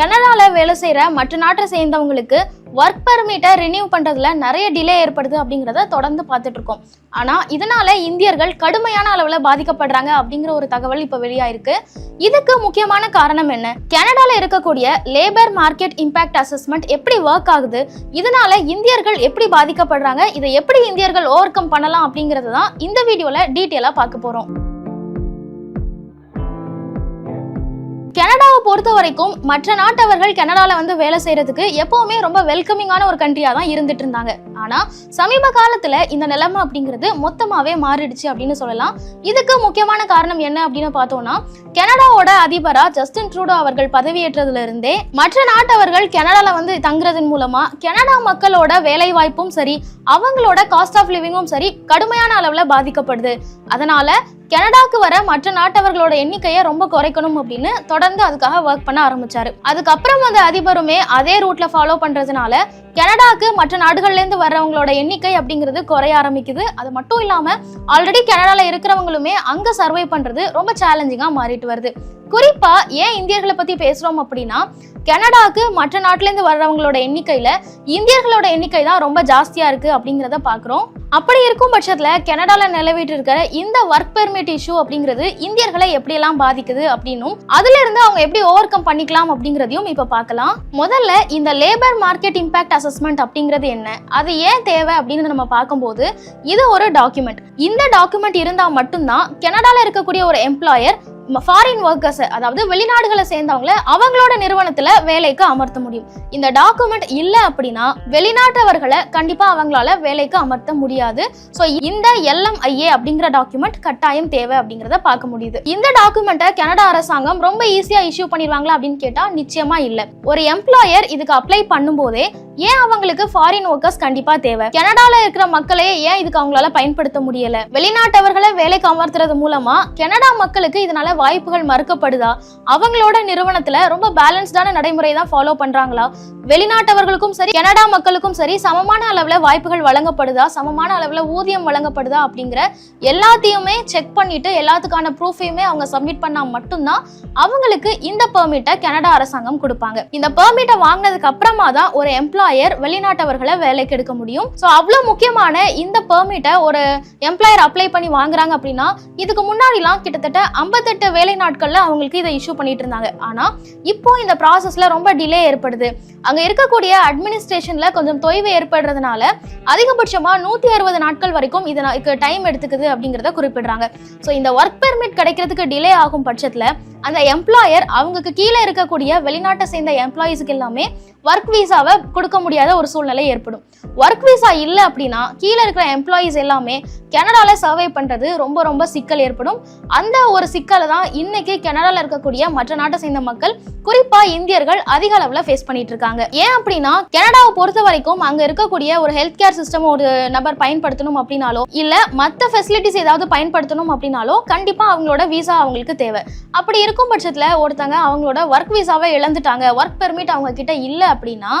கனடாவில் வேலை செய்கிற மற்ற நாட்டை சேர்ந்தவங்களுக்கு ஒர்க் பர்மிட்டை ரினியூ பண்ணுறதுல நிறைய டிலே ஏற்படுது அப்படிங்கிறத தொடர்ந்து பார்த்துட்டு இருக்கோம். இதனால் இதனால இந்தியர்கள் கடுமையான அளவில் பாதிக்கப்படுறாங்க அப்படிங்கிற ஒரு தகவல் இப்போ வெளியாயிருக்கு. இதுக்கு முக்கியமான காரணம் என்ன? கனடாவில் இருக்கக்கூடிய லேபர் மார்க்கெட் இம்பாக்ட் அசஸ்மெண்ட் எப்படி ஒர்க் ஆகுது? இதனால இந்தியர்கள் எப்படி பாதிக்கப்படுறாங்க? இதை எப்படி இந்தியர்கள் ஓவர் கம் பண்ணலாம் அப்படிங்கிறது தான் இந்த வீடியோவில் டீட்டெயிலாக பார்க்க போகிறோம் பொறுத்த வரைக்கும் மற்ற நாட்டவர்கள் கனடாவில் வந்து வேலை செய்யறதுக்கு எப்பவுமே ரொம்ப வெல்கமிங்கான ஒரு கண்ட்ரியாக தான் இருந்துட்டு இருந்தாங்க. ஆனால் சமீப காலத்தில் இந்த நிலைமை அப்படிங்கிறது மொத்தமாகவே மாறிடுச்சு அப்படின்னு சொல்லலாம். இதுக்கு முக்கியமான காரணம் என்ன அப்படின்னு பார்த்தோம்னா கனடாவோட அதிபராக ஜஸ்டின் ட்ரூடோ அவர்கள் பதவியேற்றதுல இருந்தே மற்ற நாட்டவர்கள் கனடாவில் வந்து தங்குறதன் மூலமா கனடா மக்களோட வேலை வாய்ப்பும் சரி அவங்களோட காஸ்ட் ஆஃப் லிவிங்கும் சரி கடுமையான அளவில் பாதிக்கப்படுது. அதனால கனடாக்கு வர மற்ற நாட்டவர்களோட எண்ணிக்கையை ரொம்ப குறைக்கணும் அப்படின்னு தொடர்ந்து அதுக்காக ஒர்க் பண்ண ஆரம்பிச்சாரு. அதுக்கப்புறம் அந்த அதிபருமே அதே ரூட்ல ஃபாலோ பண்றதுனால கனடாக்கு மற்ற நாடுகள்ல இருந்து வர்றவங்களோட எண்ணிக்கை அப்படிங்கிறது குறைய ஆரம்பிக்குது. அது மட்டும் இல்லாம ஆல்ரெடி கனடால இருக்கிறவங்களுமே அங்க சர்வை பண்றது ரொம்ப சேலஞ்சிங்கா மாறிட்டு வருது. குறிப்பா ஏன் இந்தியர்களை பத்தி பேசுறோம் அப்படின்னா கனடாவுக்கு மற்ற நாட்டிலேருந்து வர்றவங்களோட எண்ணிக்கையில இந்தியர்களோட எண்ணிக்கை தான் ரொம்ப ஜாஸ்தியா இருக்கு அப்படிங்கிறத பாக்குறோம். அப்படி இருக்கும் பட்சத்துல கனடால நிலவிட்டு இருக்கிற இந்த ஒர்க் பெர்மிட் இஷ்யூ அப்படிங்கிறது இந்தியர்களை எப்படியெல்லாம் பாதிக்குது அப்படின்னும் அதுல இருந்து அவங்க எப்படி ஓவர் கம் பண்ணிக்கலாம் அப்படிங்கிறதையும் இப்ப பார்க்கலாம். முதல்ல இந்த லேபர் மார்க்கெட் இம்பாக்ட் அசஸ்மெண்ட் அப்படிங்கிறது என்ன? அது ஏன் தேவை அப்படின்னு நம்ம பார்க்கும்போது இது ஒரு டாக்குமெண்ட் இந்த டாக்குமெண்ட் இருந்தா மட்டும்தான் கனடால இருக்கக்கூடிய ஒரு எம்ப்ளாயர் ஃபாரின் ஒர்க்கர்ஸ் அதாவது வெளிநாடுகளை சேர்ந்தவங்கள அவங்களோட நிறுவனத்துல வேலைக்கு அமர்த்த முடியும். இந்த டாக்குமெண்ட் இல்ல அப்படின்னா வெளிநாட்டவர்களை கண்டிப்பா அவங்களால வேலைக்கு அமர்த்த முடியாது. ஸோ இந்த எல்எம்ஐஏ அப்படிங்கிற டாக்குமெண்ட் கட்டாயம் தேவை அப்படிங்கிறத பார்க்க முடியுது. இந்த டாக்குமெண்ட்டை கனடா அரசாங்கம் ரொம்ப ஈஸியா இஷ்யூ பண்ணிடுவாங்களா அப்படின்னு கேட்டா நிச்சயமா இல்ல. ஒரு எம்ப்ளாயர் இதுக்கு அப்ளை பண்ணும்போதே ஏன் அவங்களுக்கு ஃபாரின் ஒர்க்கர்ஸ் கண்டிப்பா தேவை? கனடால இருக்கிற மக்களையே ஏன் இதுக்கு அவங்களால பயன்படுத்த முடியல? வெளிநாட்டவர்களை வேலைக்கு அமர்த்துறது மூலமா கனடா மக்களுக்கு இதனால வாய்ப்புகள் மறுக்கப்படுதா? அவங்களோட நிறுவனத்துல ரொம்ப பேலன்ஸ்டான நடைமுறை தான் ஃபாலோ பண்றாங்களா? வெளிநாட்டவர்களுக்கும் சரி கனடா மக்களுக்கும் சரி சமமான அளவுல வாய்ப்புகள் வழங்கப்படுதா? சமமான அளவுல ஊதியம் வழங்கப்படுதா? அப்படிங்கிற எல்லாத்தையுமே செக் பண்ணிட்டு எல்லாத்துக்கான ப்ரூஃபையுமே அவங்க சப்மிட் பண்ணா மட்டும்தான் அவங்களுக்கு இந்த பெர்மிட்டை கனடா அரசாங்கம் கொடுப்பாங்க. இந்த பெர்மிட்டை வாங்கினதுக்கு அப்புறமா தான் ஒரு எம்ப்ளாயர் வெளிநாட்டவர்களை வேலைக்கு எடுக்க முடியும். ஸோ அவ்வளோ முக்கியமான இந்த பெர்மிட்டை ஒரு எம்ப்ளாயர் அப்ளை பண்ணி வாங்குறாங்க அப்படின்னா இதுக்கு முன்னாடிலாம் கிட்டத்தட்ட ஐம்பத்தெட்டு வேலை நாட்கள்ல அவங்களுக்கு இதை இஷ்யூ பண்ணிட்டு இருந்தாங்க. ஆனா இப்போ இந்த ப்ராசஸ்ல ரொம்ப டிலே ஏற்படுது. அங்க இருக்கக்கூடிய அட்மினிஸ்ட்ரேஷன்ல கொஞ்சம் தொய்வு ஏற்படுறதுனால அதிகபட்சமா நூத்தி அறுபது நாட்கள் வரைக்கும் இதுக்கு டைம் எடுத்துக்குது அப்படிங்கிறத குறிப்பிடுறாங்க. ஸோ இந்த ஒர்க் பெர்மிட் கிடைக்கிறதுக்கு டிலே ஆகும் பட்சத்துல அந்த எம்ப்ளாயர் அவங்களுக்கு கீழே இருக்கக்கூடிய வெளிநாட்டை சேர்ந்த எம்ப்ளாயீஸ்க்கு எல்லாமே ஒர்க் வீசாவை கொடுக்க முடியாத ஒரு சூழ்நிலை ஏற்படும். ஒர்க் விசா இல்லை அப்படின்னா கீழே இருக்கிற எம்ப்ளாயீஸ் எல்லாமே கனடாவில் சர்வை பண்ணுறது ரொம்ப ரொம்ப சிக்கல் ஏற்படும். அந்த ஒரு சிக்கலை தான் இன்னைக்கு கனடாவில் இருக்கக்கூடிய மற்ற நாட்டை சேர்ந்த மக்கள் குறிப்பாக இந்தியர்கள் அதிக அளவில் ஃபேஸ் பண்ணிட்டு இருக்காங்க. ஏன் அப்படின்னா கனடாவை பொறுத்த வரைக்கும் அங்கே இருக்கக்கூடிய ஒரு ஹெல்த் கேர் சிஸ்டம் ஒரு நபர் பயன்படுத்தணும் அப்படின்னாலோ இல்லை மற்ற ஃபெசிலிட்டிஸ் ஏதாவது பயன்படுத்தணும் அப்படின்னாலோ கண்டிப்பாக அவங்களோட விசா அவங்களுக்கு தேவை. அப்படி இருக்கும் பட்சத்தில் ஒருத்தங்க அவங்களோட ஒர்க் விசாவை இழந்துட்டாங்க ஒர்க் பெர்மிட் அவங்க கிட்ட இல்லை அப்படின்னா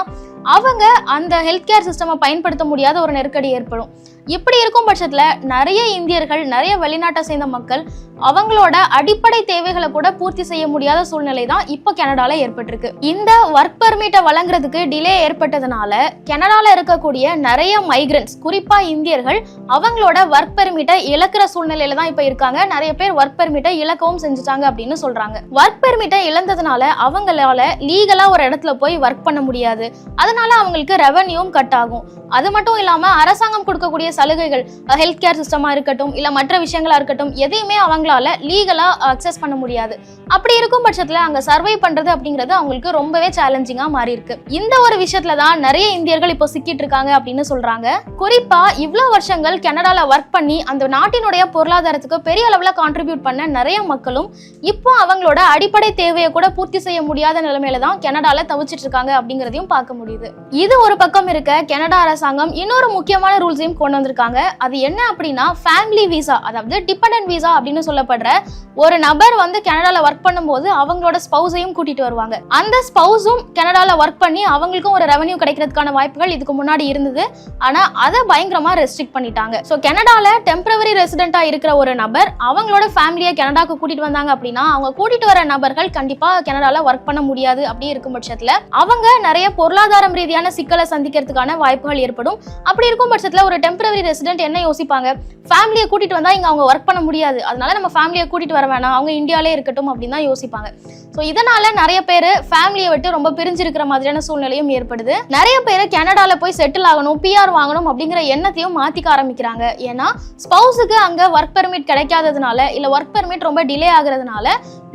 அவங்க அந்த ஹெல்த் கேர் சிஸ்டமை பயன்படுத்த முடியாத ஒரு நெருக்கடி ஏற்படும். இப்படி இருக்கும் பட்சத்துல நிறைய இந்தியர்கள் நிறைய வெளிநாட்டை சேர்ந்த மக்கள் அவங்களோட அடிப்படை தேவைகளை கூட பூர்த்தி செய்ய முடியாத சூழ்நிலை தான் இப்போ கனடால ஏற்பட்டிருக்கு. இந்த ஒர்க் பெர்மிட்டை வழங்குறதுக்கு டிலே ஏற்பட்டதுனால கனடால இருக்கக்கூடிய நிறைய மைக்ரன்ஸ் குறிப்பா இந்தியர்கள் அவங்களோட ஒர்க் பெர்மிட்டை இழக்கிற சூழ்நிலையில தான் இப்போ இருக்காங்க. நிறைய பேர் ஒர்க் பெர்மிட்டை இழக்கவும் செஞ்சுட்டாங்க அப்படின்னு சொல்றாங்க. ஒர்க் பெர்மிட்டை இழந்ததுனால அவங்களால லீகலா ஒரு இடத்துல போய் ஒர்க் பண்ண முடியாது. அதனால அவங்களுக்கு ரெவன்யூவும் கட் ஆகும். அது மட்டும் இல்லாம அரசாங்கம் கொடுக்கக்கூடிய சலுகைகள் ஹெல்த் கேர் சிஸ்டமாக இருக்கட்டும் இல்லை மற்ற விஷயங்களா இருக்கட்டும் எதையுமே அவங்களால லீகலாக அக்சஸ் பண்ண முடியாது. அப்படி இருக்கும் பட்சத்துல அங்கே சர்வை பண்றது அப்படிங்கிறது அவங்களுக்கு ரொம்பவே சேலஞ்சிங்காக மாறி இருக்கு. இந்த ஒரு விஷயத்துல தான் நிறைய இந்தியர்கள் இப்போ சிக்கிட்டு இருக்காங்க அப்படின்னு சொல்றாங்க. குறிப்பா இவ்வளோ வருஷங்கள் கனடால ஒர்க் பண்ணி அந்த நாட்டினுடைய பொருளாதாரத்துக்கு பெரிய அளவில் கான்ட்ரிபியூட் பண்ண நிறைய மக்களும் இப்போ அவங்களோட அடிப்படை தேவையை கூட பூர்த்தி செய்ய முடியாத நிலைமையில தான் கனடால தவிச்சிட்டு இருக்காங்க அப்படிங்கிறதையும் பார்க்க முடியுது. இது ஒரு பக்கம் இருக்க கனடா அரசாங்கம் இன்னொரு முக்கியமான ரூல்ஸையும் கொண்டு வந்திருக்காங்க அது என்ன அப்படின்னா ஃபேமிலி விசா அதாவது டிபெண்டன்ட் விசா அப்படின்னு சொல்லப்படுற ஒரு நபர் வந்து கனடால ஒர்க் பண்ணும்போது அவங்களோட ஸ்பௌஸையும் கூட்டிட்டு வருவாங்க. அந்த ஸ்பௌஸும் கனடால ஒர்க் பண்ணி அவங்களுக்கும் ஒரு ரெவன்யூ கிடைக்கிறதுக்கான வாய்ப்புகள் இதுக்கு முன்னாடி இருந்தது. ஆனா அதை பயங்கரமா ரெஸ்ட்ரிக்ட் பண்ணிட்டாங்க. ஸோ கனடால டெம்பரவரி ரெசிடென்ட்டா இருக்கிற ஒரு நபர் அவங்களோட ஃபேமிலியை கனடாக்கு கூட்டிட்டு வந்தாங்க அப்படின்னா அவங்க கூட்டிட்டு வர நபர்கள் கண்டிப்பா கனடால ஒர்க் பண்ண முடியாது அப்படி இருக்கும் பட்சத்துல அவங்க நிறைய பொருளாதாரம் ரீதியான சிக்கலை சந்திக்கிறதுக்கான வாய்ப்புகள் ஏற்படும். அப்படி இருக்கும் பட்சத்துல ஒரு டெம்பரவரி ரெசிடென்ட் என்ன யோசிப்பாங்க? ஃபேமிலியை கூட்டிட்டு வந்தா இங்க அவங்க ஒர்க் பண்ண முடியாது. அதனால நம்ம ஃபேமிலியை கூட்டிட்டு வர வேணாம். அவங்க இந்தியாலே இருக்கட்டும் அப்படின்னு தான் யோசிப்பாங்க. ஸோ இதனால நிறைய பேர் ஃபேமிலியை விட்டு ரொம்ப பிரிஞ்சிருக்கிற மாதிரியான சூழ்நிலையும் ஏற்படுது. நிறைய பேர் கனடால போய் செட்டில் ஆகணும் பிஆர் வாங்கணும் அப்படிங்கிற எண்ணத்தையும் மாத்திக்க ஆரம்பிக்கிறாங்க. ஏன்னா ஸ்பௌஸுக்கு அங்க ஒர்க் பெர்மிட் கிடைக்காததுனால இல்ல ஒர்க் பெர்மிட் ரொம்ப டிலே ஆகுறதுனால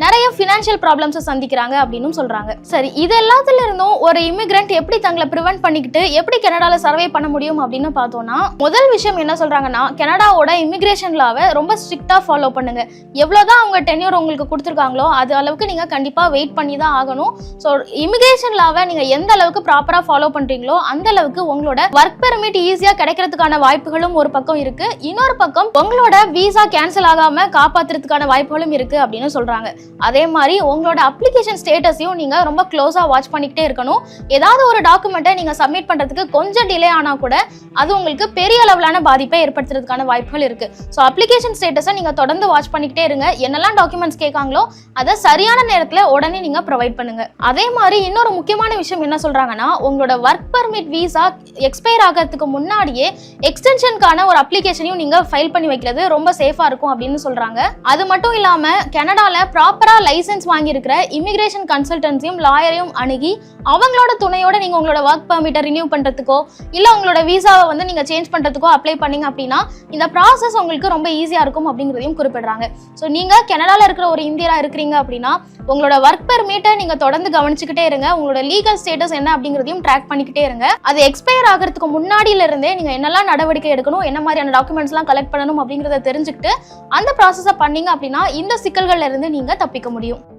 நிறைய ஃபினான்ஷியல் ப்ராப்ளம்ஸை சந்திக்கிறாங்க அப்படின்னு சொல்றாங்க. சரி இது எல்லாத்துல இருந்தும் ஒரு இமிகிரண்ட் எப்படி தங்களை ப்ரிவென்ட் பண்ணிக்கிட்டு எப்படி கனடாவில் சர்வே பண்ண முடியும் அப்படின்னு பார்த்தோம்னா முதல் விஷயம் என்ன சொல்றாங்கன்னா கனடாவோட இமிகிரேஷன் லாவை ரொம்ப ஸ்ட்ரிக்டா ஃபாலோ பண்ணுங்க. எவ்வளவுதான் அவங்க டென்யூர் உங்களுக்கு கொடுத்துருக்காங்களோ அது அளவுக்கு நீங்க கண்டிப்பா வெயிட் பண்ணி தான் ஆகணும். ஸோ இமிகிரேஷன் லாவை நீங்க எந்த அளவுக்கு ப்ராப்பரா ஃபாலோ பண்றீங்களோ அந்த அளவுக்கு உங்களோட ஒர்க் பெர்மிட் ஈஸியா கிடைக்கிறதுக்கான வாய்ப்புகளும் ஒரு பக்கம் இருக்கு. இன்னொரு பக்கம் உங்களோட விசா கேன்சல் ஆகாம காப்பாத்துறதுக்கான வாய்ப்புகளும் இருக்கு அப்படின்னு சொல்றாங்க. அதே மாதிரி உங்களோட அப்ளிகேஷன் ஸ்டேட்டஸையும் நீங்க ரொம்ப க்ளோஸா வாட்ச் பண்ணிக்கிட்டே இருக்கணும். ஏதாவது ஒரு டாக்குமெண்ட்டை நீங்க சப்மிட் பண்றதுக்கு கொஞ்சம் டிலே ஆனா கூட அது உங்களுக்கு பெரிய அளவிலான பாதிப்பை ஏற்படுத்துறதுக்கான வாய்ப்புகள் இருக்கு. ஸோ அப்ளிகேஷன் ஸ்டேட்டஸை நீங்க தொடர்ந்து வாட்ச் பண்ணிக்கிட்டே இருங்க. என்னெல்லாம் டாக்குமெண்ட்ஸ் கேட்காங்களோ அதை சரியான நேரத்துல உடனே நீங்க ப்ரொவைட் பண்ணுங்க. அதே மாதிரி இன்னொரு முக்கியமான விஷயம் என்ன சொல்றாங்கன்னா உங்களோட ஒர்க் பர்மிட் விசா எக்ஸ்பயர் ஆகிறதுக்கு முன்னாடியே எக்ஸ்டென்ஷனுக்கான ஒரு அப்ளிகேஷனையும் நீங்க ஃபைல் பண்ணி வைக்கிறது ரொம்ப சேஃபா இருக்கும் அப்படின்னு சொல்றாங்க. அது மட்டும் இல்லாம கனடால ப்ராப்பரா லைசென்ஸ் வாங்கியிருக்கிற இமிகிரேஷன் கன்சல்டன்சியும் லாயரையும் அணுகி அவங்களோட துணையோட நீங்க உங்களோட ஒர்க் பர்மிட்டை ரினியூ பண்றதுக்கோ இல்ல உங்களோட விசாவை வந்து நீங்க சேஞ்ச் பண்றதுக்கோ அப்ளை பண்ணீங்க அப்படின்னா இந்த ப்ராசஸ் உங்களுக்கு ரொம்ப ஈஸியா இருக்கும் அப்படிங்கிறதையும் குறிப்பிடுறாங்க. ஸோ நீங்க கனடால இருக்கிற ஒரு இந்தியரா இருக்கிறீங்க அப்படின்னா உங்களோட ஒர்க் பெர்மிட்டை நீங்க தொடர்ந்து கவனிச்சுக்கிட்டே இருங்க. உங்களோட லீகல் ஸ்டேட்டஸ் என்ன அப்படிங்கிறதையும் ட்ராக் பண்ணிக்கிட்டே இருங்க. அது எக்ஸ்பயர் ஆகிறதுக்கு முன்னாடியில இருந்தே நீங்க என்னெல்லாம் நடவடிக்கை எடுக்கணும் என்ன மாதிரியான டாக்குமெண்ட்ஸ்லாம் கலெக்ட் பண்ணணும் அப்படிங்கிறத தெரிஞ்சுக்கிட்டு அந்த ப்ராசஸை பண்ணீங்க அப்படின்னா இந்த சிக்கல்கள்ல இருந்து நீங்க தப்பிக்க முடியும்.